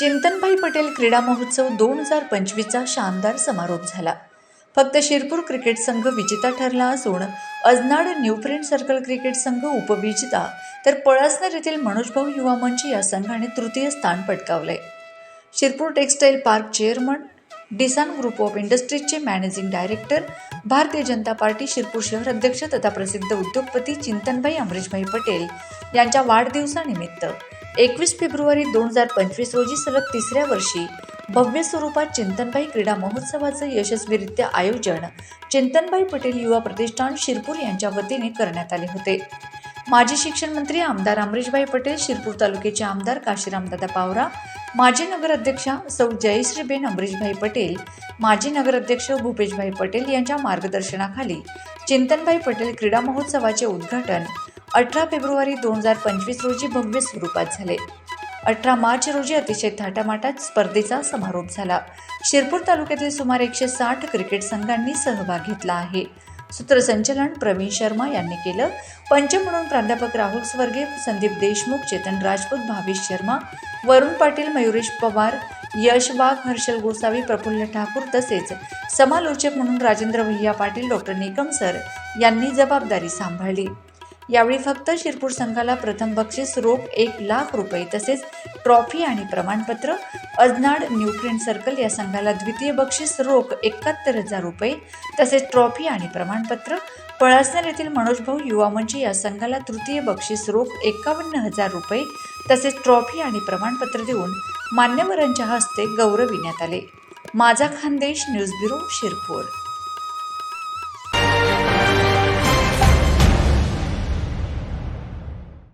चिंतनभाई पटेल क्रीडा महोत्सव दोन हजार पंचवीसचा शानदार समारोप झाला. फक्त शिरपूर क्रिकेट संघ विजेता ठरला असून Ajnad new friend circle cricket संघ उपविजेता तर पळसनर येथील मनोजभाऊ युवा मंच या संघाने तृतीय स्थान पटकावले Shirpur textile park chairman डिसान group of इंडस्ट्रीजचे managing director Bharatiya Janata Party Shirpur शहर अध्यक्ष तथा प्रसिद्ध उद्योगपती चिंतनभाई अमरीशभाई पटेल यांच्या वाढदिवसानिमित्त एकवीस फेब्रुवारी दोन हजार पंचवीस रोजी सलग तिसऱ्या वर्षी भव्य स्वरूपात चिंतनबाई क्रीडा महोत्सवाचं यशस्वीरित्या आयोजन चिंतनबाई पटेल युवा प्रतिष्ठान शिरपूर यांच्या वतीने करण्यात आले होते. माजी शिक्षण मंत्री आमदार अमरीशभाई पटेल शिरपूर तालुक्याचे आमदार काशीरामदादा पावरा माजी नगराध्यक्षा सौ जयश्रीबेन अमरीशभाई पटेल माजी नगराध्यक्ष भूपेशभाई पटेल यांच्या मार्गदर्शनाखाली चिंतनबाई पटेल क्रीडा महोत्सवाचे उद्घाटन अठरा फेब्रुवारी दोन हजार पंचवीस रोजी भव्य स्वरूपात झाले. अठरा मार्च रोजी अतिशय थाटामाटात स्पर्धेचा समारोप झाला. शिरपूर तालुक्यातील सुमारे एकशे साठ क्रिकेट संघांनी सहभाग घेतला आहे. सूत्रसंचलन प्रवीण शर्मा यांनी केलं. पंच म्हणून प्राध्यापक राहुल स्वर्गे संदीप देशमुख चेतन राजपूत भावेश शर्मा वरुण पाटील मयुरेश पवार यश वाघ हर्षल गोसावी प्रफुल्ल ठाकूर तसेच समालोचक म्हणून राजेंद्र भैया पाटील डॉक्टर निकम सर यांनी जबाबदारी सांभाळली. यावेळी फक्त शिरपूर संघाला प्रथम बक्षीस रोख एक लाख रुपये तसेच ट्रॉफी आणि प्रमाणपत्र अजनाड न्यू सर्कल या संघाला द्वितीय बक्षीस रोख एकाहत्तर हजार रुपये तसेच ट्रॉफी आणि प्रमाणपत्र. पळासनर येथील मनोजभाऊ युवा मंच या संघाला तृतीय बक्षीस रोख एकावन्न हजार रुपये तसेच ट्रॉफी आणि प्रमाणपत्र देऊन मान्यवरांच्या हस्ते गौरविण्यात आले. माझा खानदेश न्यूज ब्युरो शिरपूर.